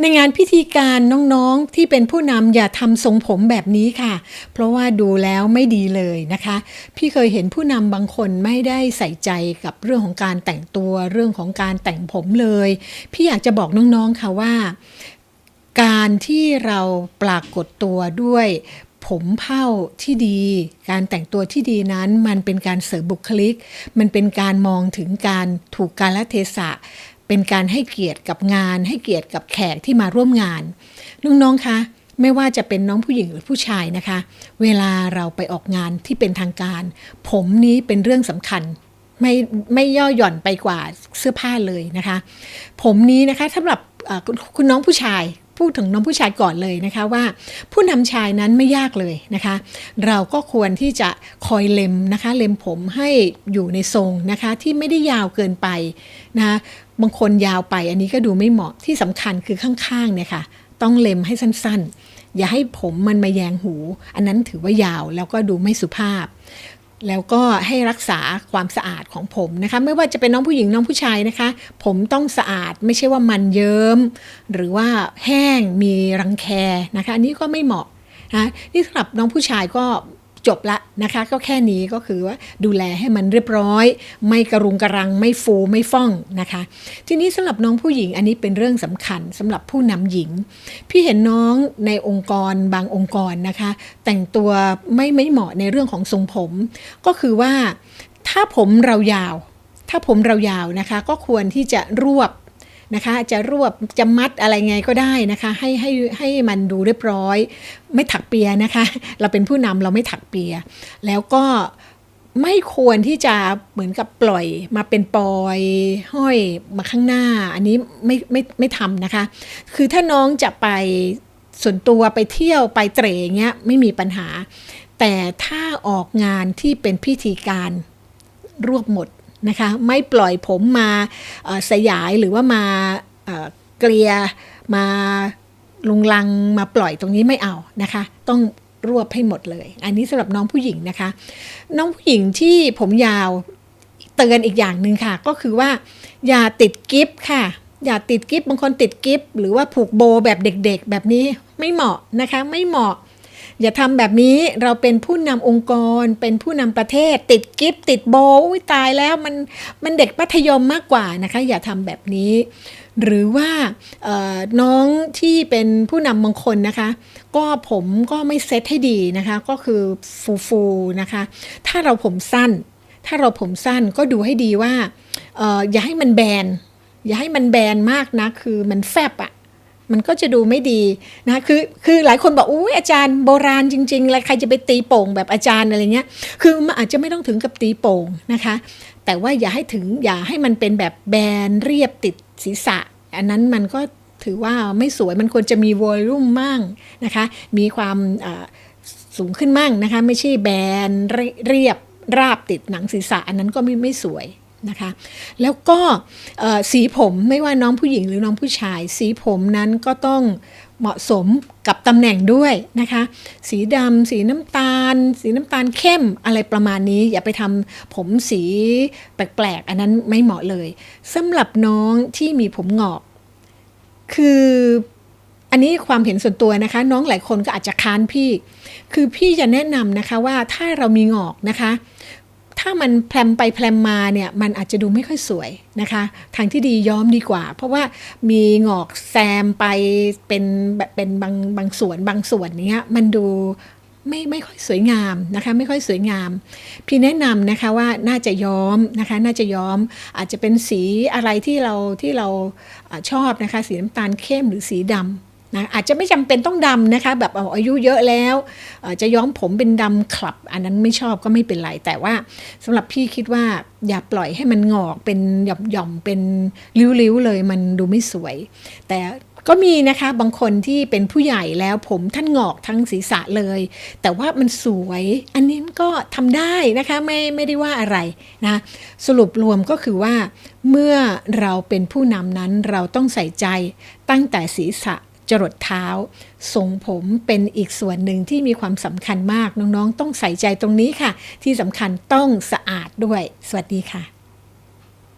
ในงานพิธีการน้องๆที่เป็นผู้นำอย่าทำทรงผมแบบนี้ค่ะ เพราะว่าดูแล้วไม่ดีเลยนะคะ พี่เคยเห็นผู้นำบางคนไม่ได้ใส่ใจกับเรื่องของการแต่งตัวเรื่องของการแต่งผมเลย พี่อยากจะบอกน้องๆค่ะว่า การที่เราปรากฏตัวด้วยผมเผ้าที่ดี การแต่งตัวที่ดีนั้น มันเป็นการเสริมบุคลิก มันเป็นการมองถึงการถูกกาลเทศะ เป็นการให้เกียรติกับงาน ให้เกียรติกับแขกที่มาร่วมงานน้องๆคะไม่ว่าจะเป็นน้องผู้หญิงหรือผู้ชายนะคะ เวลาเราไปออกงานที่เป็นทางการ ผมนี้เป็นเรื่องสำคัญไม่ไม่ย่อหย่อนไปกว่าเสื้อผ้าเลยนะคะ ผมนี้นะคะสำหรับคุณน้องผู้ชาย พูดถึงน้องผู้ชายก่อนเลยนะคะว่า ผู้นำชายนั้นไม่ยากเลยนะคะ เราก็ควรที่จะคอยเล็มนะคะเล็มผมให้อยู่ในทรงนะคะที่ไม่ได้ยาวเกินไปนะคะบางคนยาวไปอันนี้ก็ดูไม่เหมาะที่สำคัญคือข้างๆเนี่ยค่ะต้องเล็มให้สั้นๆ อย่าให้ผมมันมาแยงหู อันนั้นถือว่ายาวแล้วก็ดูไม่สุภาพ แล้วก็ให้รักษาความสะอาดของผมนะคะไม่ว่าจะเป็นน้องผู้หญิงน้องผู้ชายนะคะ ผมต้องสะอาดไม่ใช่ว่ามันเยิ้ม หรือว่าแห้งมีรังแคนะคะอันนี้ก็ไม่เหมาะนะนี่สำหรับน้องผู้ชายก็จบละ นะคะ ก็แค่นี้ก็คือว่าดูแลให้มันเรียบร้อย ไม่กระรุงกระรังไม่ฟูไม่ฟ่องนะคะ ทีนี้สำหรับน้องผู้หญิงอันนี้เป็นเรื่องสำคัญสำหรับผู้นำหญิง พี่เห็นน้องในองค์กรบางองค์กรนะคะ แต่งตัวไม่ไม่เหมาะในเรื่องของทรงผม ก็คือว่าถ้าผมเรายาว ถ้าผมเรายาวนะคะ ก็ควรที่จะรวบ นะคะ จะรวบจะมัดอะไรไงก็ได้นะคะ ให้ให้ให้มันดูเรียบร้อย ไม่ถักเปียนะคะ เราเป็นผู้นำเราไม่ถักเปีย แล้วก็ไม่ควรที่จะเหมือนกับปล่อยมาเป็นปอย ห้อยมาข้างหน้า อันนี้ไม่ไม่ไม่ทำนะคะ คือถ้าน้องจะไปส่วนตัวไปเที่ยวไปเตรเงี้ยไม่มีปัญหา แต่ถ้าออกงานที่เป็นพิธีการรวบหมด นะคะไม่ปล่อยผมมาเสยายหรือว่ามาเกลียมาลุงลังมาปล่อยตรงนี้ไม่เอานะคะ ต้องรวบให้หมดเลย อันนี้สำหรับน้องผู้หญิงนะคะ น้องผู้หญิงที่ผมยาวเตือนอีกอย่างหนึ่งค่ะ ก็คือว่า อย่าติดกิฟต์ค่ะ อย่าติดกิฟต์บางคนติดกิฟต์หรือว่าผูกโบแบบเด็กๆ แบบนี้ไม่เหมาะนะคะ ไม่เหมาะ อย่าทำแบบนี้เราเป็นผู้นำองค์กร เป็นผู้นำประเทศ ติดกิฟติดโบอุ้ยตายแล้วมันมันเด็กมัธยมมากกว่านะคะ อย่าทำแบบนี้ หรือว่าน้องที่เป็นผู้นำบางคนนะคะ ก็ผมก็ไม่เซตให้ดีนะคะ ก็คือฟูฟูนะคะ ถ้าเราผมสั้น ถ้าเราผมสั้นก็ดูให้ดีว่าอออย่าให้มันแบนอย่าให้มันแบนมากนะ คือมันแฟบอะ มันก็จะดูไม่ดีนะคือคือหลายคนบอกอุ้ยอาจารย์โบราณจริงๆแล้วใครจะไปตีโป่งแบบอาจารย์อะไรเงี้ย คือมันอาจจะไม่ต้องถึงกับตีโป่งนะคะ แต่ว่าอย่าให้ถึงอย่าให้มันเป็นแบบแบนเรียบติดศีรษะ อันนั้นมันก็ถือว่าไม่สวยมันควรจะมีวอลลุ่มมั่งนะคะ มีความสูงขึ้นมั่งนะคะ ไม่ใช่แบนเรียบราบติดหนังศีรษะ อันนั้นก็ไม่ไม่สวย นะคะ แล้วก็สีผมไม่ว่าน้องผู้หญิงหรือน้องผู้ชาย สีผมนั้นก็ต้องเหมาะสมกับตำแหน่งด้วยนะคะ สีดำสีน้ำตาล สีน้ำตาลเข้มอะไรประมาณนี้ อย่าไปทำผมสีแปลกๆ อันนั้นไม่เหมาะเลยสำหรับน้องที่มีผมงอก คืออันนี้ความเห็นส่วนตัวนะคะ น้องหลายคนก็อาจจะค้านพี่ คือพี่จะแนะนำนะคะว่าถ้าเรามีงอกนะคะ ถ้ามันแพรมไปแพรมมาเนี่ยมันอาจจะดูไม่ค่อยสวยนะคะ ทางที่ดีย้อมดีกว่า เพราะว่ามีงอกแซมไปเป็นแบบเป็นบางบางส่วนบางส่วนเนี้ยมันดูไม่ไม่ค่อยสวยงามนะคะไม่ค่อยสวยงาม พี่แนะนำนะคะว่าน่าจะย้อมนะคะน่าจะย้อมอาจจะเป็นสีอะไรที่เราที่เราอาชอบนะคะสีน้ำตาลเข้มหรือสีดำ นะอาจจะไม่จำเป็นต้องดำนะคะ แบบเอาอายุเยอะแล้วจะย้อมผมเป็นดำคลับ อันนั้นไม่ชอบก็ไม่เป็นไร แต่ว่าสำหรับพี่คิดว่าอย่าปล่อยให้มันงอกเป็นหย่อมๆเป็นริ้วๆเลยมันดูไม่สวย แต่ก็มีนะคะบางคนที่เป็นผู้ใหญ่แล้วผมท่านงอกทั้งศีรษะเลย แต่ว่ามันสวย อันนี้ก็ทำได้นะคะไม่ไม่ได้ว่าอะไรนะสรุปรวมก็คือว่า เมื่อเราเป็นผู้นำนั้นเราต้องใส่ใจตั้งแต่ศีรษะ จรดเท้าทรงผมเป็นอีกส่วนหนึ่งที่มีความสำคัญมากน้องๆ ต้องใส่ใจตรงนี้ค่ะ ที่สำคัญต้องสะอาดด้วย สวัสดีค่ะ